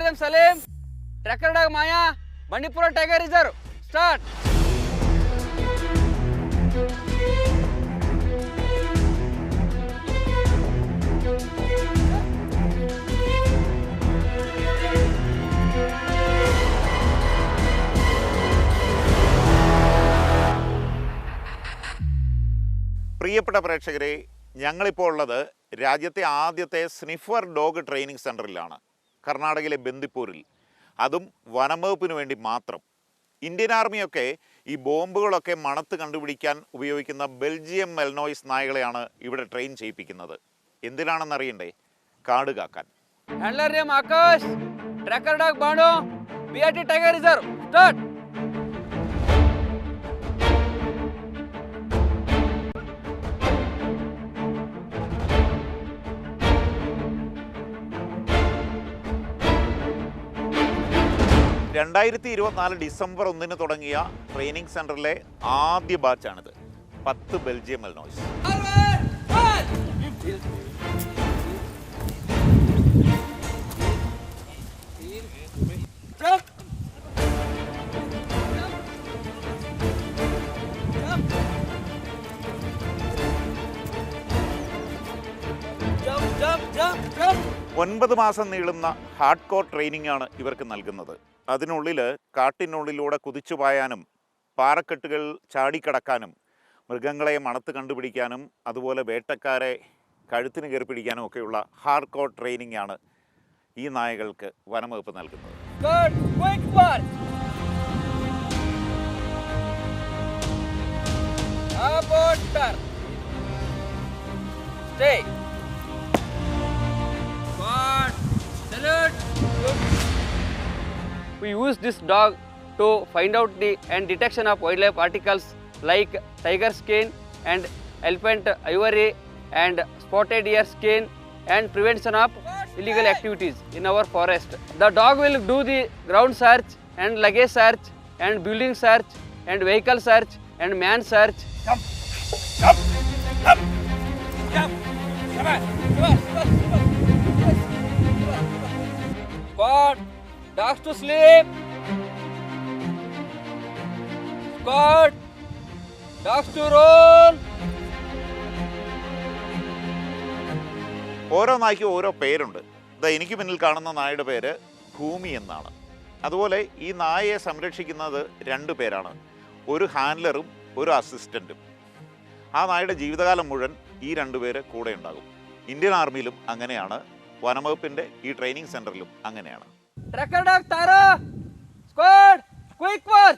Handler Salim, Tracker Maya Maya, tiger reserve start Start. പ്രിയപ്പെട്ട പ്രേക്ഷകരെ ഞങ്ങളിപ്പോൾ ഉള്ളത് രാജ്യത്തെ ആദ്യത്തെ സ്നിഫർ ഡോഗ് ട്രെയിനിങ് സെന്ററിലാണ് കർണാടകയിലെ ബന്ദിപ്പൂരിൽ. അതും വനംവകുപ്പിന് വേണ്ടി മാത്രം. ഇന്ത്യൻ ആർമിയൊക്കെ ഈ ബോംബുകളൊക്കെ മണത്ത് കണ്ടുപിടിക്കാൻ ഉപയോഗിക്കുന്ന ബെൽജിയം മെൽനോയിസ് നായകളെയാണ് ഇവിടെ ട്രെയിൻ ചെയ്യിപ്പിക്കുന്നത്. എന്തിനാണെന്ന് അറിയണ്ടേ? കാട് കാക്കാൻ. Akash name Akash, Tracker Dog T tiger reserve Reserve. രണ്ടായിരത്തി ഇരുപത്തിനാല് ഡിസംബർ ഒന്നിന് തുടങ്ങിയ ട്രെയിനിങ് സെന്ററിലെ ആദ്യ ബാച്ചാണിത് പത്ത് ബെൽജിയം മെൽനോയിസ്. ഒൻപത് മാസം നീളുന്ന ഹാർഡ് കോർ ട്രെയിനിങ് ആണ് ഇവർക്ക് നൽകുന്നത് അതിനുള്ളിൽ കാട്ടിനുള്ളിലൂടെ കുതിച്ചു പായാനും പാറക്കെട്ടുകൾ ചാടിക്കടക്കാനും മൃഗങ്ങളെ മണത്ത് കണ്ടുപിടിക്കാനും അതുപോലെ വേട്ടക്കാരെ കഴുത്തിന് കയറി പിടിക്കാനും ഒക്കെയുള്ള ഹാർഡ് കോർ ട്രെയിനിങ് ആണ് ഈ നായകൾക്ക് വനംവകുപ്പ് നൽകുന്നത്. Stay. We use this dog to find out the and detection of wildlife articles like tiger skin and elephant ivory and spotted deer skin and prevention of illegal activities in our forest. The dog will do the ground search and luggage search and building search and vehicle search and man search. Come on, dogs to sleep. Squat. Dash to roll. ഓരോ നായ്ക്കും ഓരോ പേരുണ്ട്. ഇതാ എനിക്ക് മുന്നിൽ കാണുന്ന നായയുടെ പേര് ഭൂമി എന്നാണ്. അതുപോലെ ഈ നായയെ സംരക്ഷിക്കുന്നത് രണ്ട് പേരാണ്. ഒരു ഹാൻഡ്ലറും ഒരു അസിസ്റ്റന്റും ആ നായയുടെ ജീവിതകാലം മുഴുവൻ ഈ രണ്ടുപേര് കൂടെ ഉണ്ടാകും. ഇന്ത്യൻ ആർമിയിലും അങ്ങനെയാണ്. വനംവകുപ്പിന്റെ ഈ ട്രെയിനിങ് സെന്ററിലും അങ്ങനെയാണ്. ट्रॅकर तारा. स्क्वॉड क्विक वर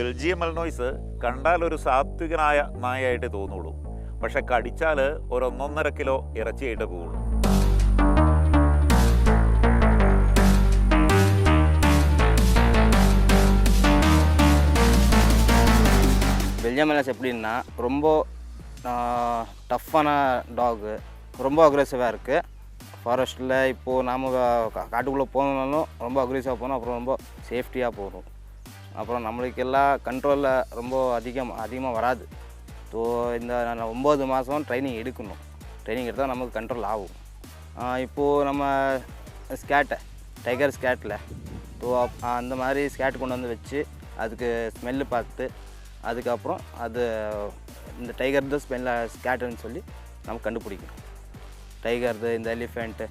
ബെൽജിയം മെൽനോയ്സ് കണ്ടാൽ ഒരു സാത്വികനായ നായയായിട്ട് തോന്നുള്ളൂ പക്ഷെ കടിച്ചാൽ ഒരു ഒന്നൊന്നര കിലോ ഇറച്ചിയായിട്ട് പോകുള്ളൂ பெல்ஜியம் மெலஸ் எப்படின்னா ரொம்ப டஃப்பான டாகு ரொம்ப அக்ரெசிவாக இருக்குது ஃபாரஸ்ட்டில் இப்போது நாம் காட்டுக்குள்ளே போகணுன்னாலும் ரொம்ப அக்ரெசிவாக போகணும் அப்புறம் ரொம்ப சேஃப்டியாக போகணும் அப்புறம் நம்மளுக்கு எல்லாம் கண்ட்ரோலில் ரொம்ப அதிகம் அதிகமாக வராது. ஸோ இந்த நான் ஒம்பது மாதம் ட்ரைனிங் எடுக்கணும். ட்ரைனிங் எடுத்தால் நமக்கு கண்ட்ரோல் ஆகும். இப்போது நம்ம ஸ்கேட்டை டைகர் ஸ்கேட்டில் ஸோ அந்த மாதிரி ஸ்கேட் கொண்டு வந்து வச்சு அதுக்கு ஸ்மெல்லு பார்த்து அதுக்கப்புறம் அது இந்த டைகர் தான் ஸ்மெல்ல ஸ்கேட்டுன்னு சொல்லி நம்ம கண்டுபிடிக்கணும். டைகர்து இந்த எலிஃபெண்ட்டு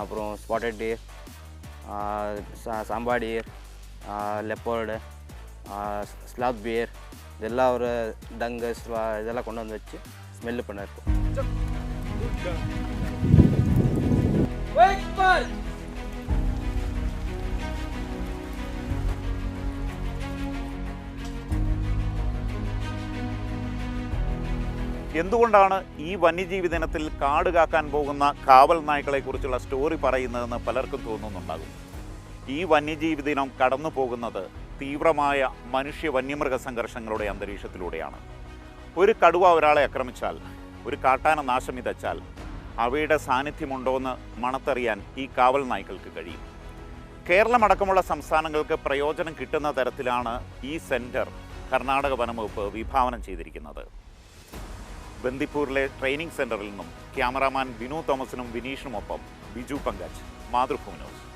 அப்புறம் spotted deer sambar deer deer leopard sloth pier இதெல்லாம் ஒரு டங்கு ஸ்வா இதெல்லாம் கொண்டு வந்து வச்சு ஸ்மெல்லு பண்ணிருக்கோம் Quick march. എന്തുകൊണ്ടാണ് ഈ വന്യജീവി ദിനത്തിൽ കാട് കാക്കാൻ പോകുന്ന കാവൽ നായ്ക്കളെ കുറിച്ചുള്ള സ്റ്റോറി പറയുന്നതെന്ന് പലർക്കും തോന്നുന്നുണ്ടാകും ഈ വന്യജീവി ദിനം കടന്നു പോകുന്നത് തീവ്രമായ മനുഷ്യ വന്യമൃഗ സംഘർഷങ്ങളുടെ അന്തരീക്ഷത്തിലൂടെയാണ്. ഒരു കടുവ ഒരാളെ ആക്രമിച്ചാൽ ഒരു കാട്ടാന നാശം വിതച്ചാൽ അവയുടെ സാന്നിധ്യമുണ്ടോയെന്ന് മണത്തറിയാൻ ഈ കാവൽ നായ്ക്കൾക്ക് കഴിയും. കേരളമടക്കമുള്ള സംസ്ഥാനങ്ങൾക്ക് പ്രയോജനം കിട്ടുന്ന തരത്തിലാണ് ഈ സെന്റർ കർണാടക വനംവകുപ്പ് വിഭാവനം ചെയ്തിരിക്കുന്നത്. ബന്ദിപ്പൂരിലെ ട്രെയിനിങ് സെന്ററിൽ നിന്നും ക്യാമറാമാൻ വിനു തോമസിനും വിനീഷിനുമൊപ്പം ബിജു പങ്കജ് മാതൃഭൂമി ന്യൂസ്.